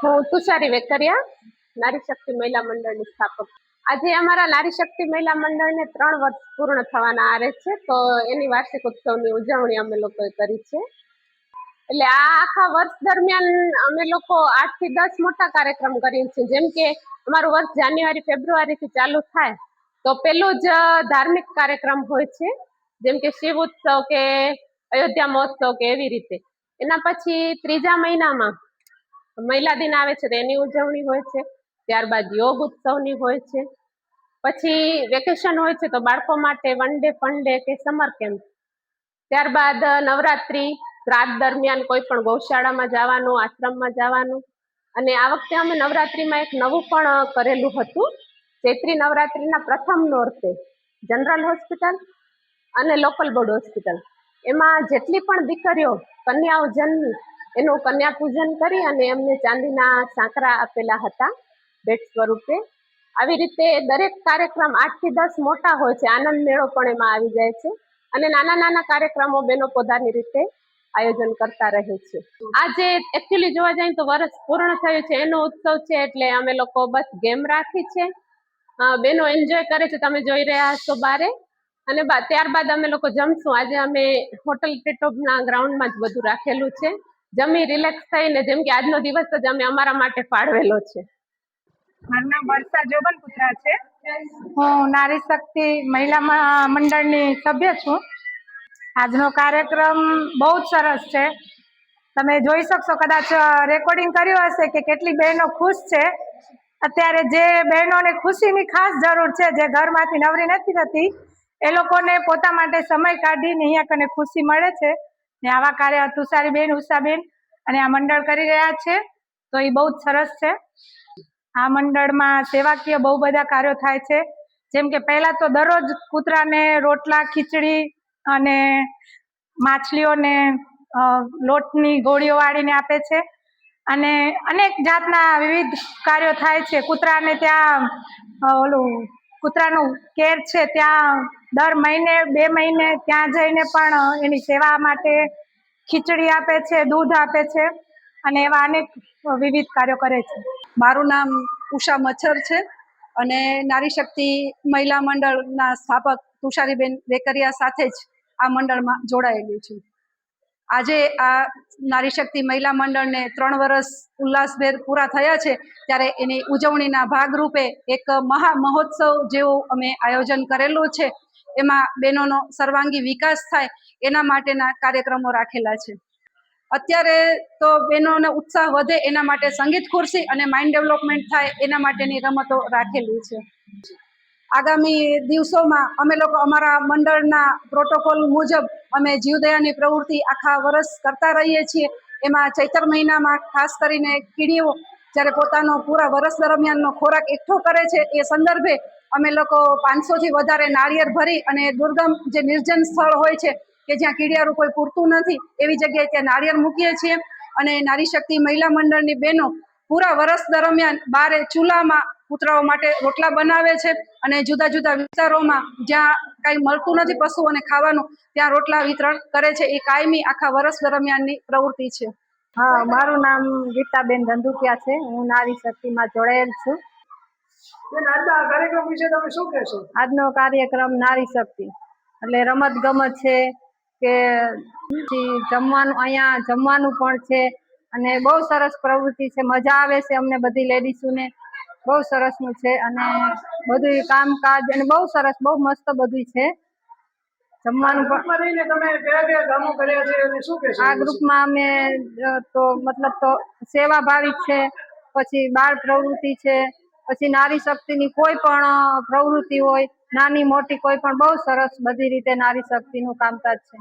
હું તુષારી વેકરિયા, નારી શક્તિ મહિલા મંડળની સ્થાપક. આજે અમારા નારી શક્તિ મહિલા મંડળને ત્રણ વર્ષ પૂર્ણ થવાના આરે છે, તો એની વાર્ષિક ઉત્સવની ઉજવણી અમે લોકોએ કરી છે. એટલે આ આખા વર્ષ દરમિયાન અમે લોકો આઠથી દસ મોટા કાર્યક્રમ કરીએ છીએ. જેમ કે અમારું વર્ષ જાન્યુઆરી, ફેબ્રુઆરીથી ચાલુ થાય, તો પેલું જ ધાર્મિક કાર્યક્રમ હોય છે, જેમ કે શિવ ઉત્સવ કે અયોધ્યા મહોત્સવ કે એવી રીતે. એના પછી ત્રીજા મહિનામાં મહિલા દિન આવે છે તો એની ઉજવણી હોય છે, ત્યારબાદ યોગ ઉત્સવની હોય છે. પછી વેકેશન હોય છે તો બાળકો માટે વન ડે, ફન ડે કે સમર કેમ્પ. ત્યારબાદ નવરાત્રી, રાત દરમિયાન કોઈ પણ ગૌશાળામાં જવાનું, આશ્રમમાં જવાનું. અને આ વખતે અમે નવરાત્રીમાં એક નવું પણ કરેલું હતું. ચૈત્રી નવરાત્રીના પ્રથમ નોરતે જનરલ હોસ્પિટલ અને લોકલ બોર્ડ હોસ્પિટલ. એમાં જેટલી પણ દીકરીઓ કન્યાઓ જન્મી એનું કન્યા પૂજન કરી અને એમને ચાંદીના સાંકરા આપેલા હતા ભેટ સ્વરૂપે. આવી રીતે દરેક કાર્યક્રમ આઠથી દસ મોટા હોય છે. આનંદ મેળો પણ એમાં આવી જાય છે. અને નાના નાના કાર્યક્રમો બેનો પોતાની રીતે આયોજન કરતા રહે છે. આજે એકચ્યુઅલી જોવા જાય તો વર્ષ પૂર્ણ થયું છે. એનો ઉત્સવ છે એટલે અમે લોકો બસ ગેમ રાખી છે. બેનો એન્જોય કરે છે. તમે જોઈ રહ્યા છો બારે. અને ત્યારબાદ અમે લોકો જમશું. આજે અમે હોટલ ટેટોપના ગ્રાઉન્ડમાં જ બધું રાખેલું છે. જમી રિલેક્સ થઈને, જેમ કે આજનો દિવસ જ અમે અમારા માટે ફાળવેલો છે. મારું નામ વર્ષા જોબન પુત્રા છે. હું નારી શક્તિ મહિલા મંડળની સભ્ય છું. આજનો કાર્યક્રમ બહુ જ સરસ છે. તમે જોઈ શકશો કદાચ રેકોર્ડિંગ કર્યું હશે કે કેટલી બહેનો ખુશ છે. અત્યારે જે બહેનોને ખુશીની ખાસ જરૂર છે, જે ઘરમાંથી નવરી નથી થતી, એ લોકોને પોતા માટે સમય કાઢીને અહીંયા કને ખુશી મળે છે. ને આવા કાર્ય તુષારીબેન ઉષાબેન અને આ મંડળ કરી રહ્યા છે. તો એ બહુ જ સરસ છે. આ મંડળમાં સેવાકીય બહુ બધા કાર્યો થાય છે. જેમ કે પહેલાં તો દરરોજ કૂતરાને રોટલા, ખીચડી અને માછલીઓને લોટની ગોળીઓ વાળીને આપે છે. અને અનેક જાતના વિવિધ કાર્યો થાય છે. કૂતરાને ત્યાં ઓલું કૂતરાનું કેર છે, ત્યાં દર મહિને, બે મહિને ત્યાં જઈને પણ એની સેવા માટે ખીચડી આપે છે, દૂધ આપે છે અને એવા અનેક વિવિધ કાર્યો કરે છે. મારું નામ ઉષા મચ્છર છે અને નારી શક્તિ મહિલા મંડળના સ્થાપક તુષારીબેન વેકરિયા સાથે જ આ મંડળમાં જોડાયેલી છું. આજે આ નારી શક્તિ મહિલા મંડળને ત્રણ વર્ષ ઉલ્લાસભેર પૂરા થયા છે ત્યારે એની ઉજવણીના ભાગરૂપે એક મહા મહોત્સવ જેવું અમે આયોજન કરેલું છે. એમાં બહેનોનો સર્વાંગી વિકાસ થાય એના માટેના કાર્યક્રમો રાખેલા છે. અત્યારે તો બહેનોનો ઉત્સાહ વધે એના માટે સંગીત ખુરશી અને માઇન્ડ ડેવલપમેન્ટ થાય એના માટેની રમતો રાખેલી છે. આગામી દિવસોમાં અમે લોકો અમારા મંડળના પ્રોટોકોલ મુજબ અમે જીવદયાની પ્રવૃત્તિ આખા વર્ષ કરતા રહીએ છીએ. એમાં ચૈતર મહિનામાં ખાસ કરીને કીડીઓ જ્યારે પોતાનો પૂરા વર્ષ દરમિયાનનો ખોરાક એકઠો કરે છે એ સંદર્ભે અમે લોકો પાંચસોથી વધારે નાળિયેર ભરી અને દુર્ગમ જે નિર્જન સ્થળ હોય છે, કે જ્યાં કીડિયારું કોઈ પૂરતું નથી, એવી જગ્યાએ ત્યાં નાળિયેર મૂકીએ છીએ. અને નારી શક્તિ મહિલા મંડળની બહેનો પૂરા વર્ષ દરમિયાન બારે ચૂલામાં કૂતરાઓ માટે રોટલા બનાવે છે અને જુદા જુદા વિસ્તારોમાં જ્યાં કાંઈ મળતું નથી પશુઓને ખાવાનું, ત્યાં રોટલા વિતરણ કરે છે. એ કાયમી આખા વર્ષ દરમિયાનની પ્રવૃત્તિ છે. હા, મારું નામ ગીતાબેન ધંધુકિયા છે. હું નારી શક્તિમાં જોડાયેલ છું. કાર્યક્રમ વિશે તમે શું કહેશો? આજનો કાર્યક્રમ નારી શક્તિ. એટલે રમત ગમત છે કે જમવાનું અહીંયા જમવાનું પણ છે અને બહુ સરસ પ્રવૃત્તિ છે. મજા આવે છે અમને બધી લેડીઝોને બહુ સરસનું છે અને બધું કામકાજ અને બહુ સરસ બહુ મસ્ત બધું છે. જમવાનું પણ તમે કયા કયા કામો કર્યા છે અને શું કહેશો આ ગ્રુપમાં અમે તો મતલબ તો સેવાભાવી છે પછી બાળ પ્રવૃત્તિ છે પછી નારી શક્તિની કોઈ પણ પ્રવૃત્તિ હોય, નાની મોટી કોઈ પણ બહુ સરસ બધી રીતે નારી શક્તિનું કામકાજ છે.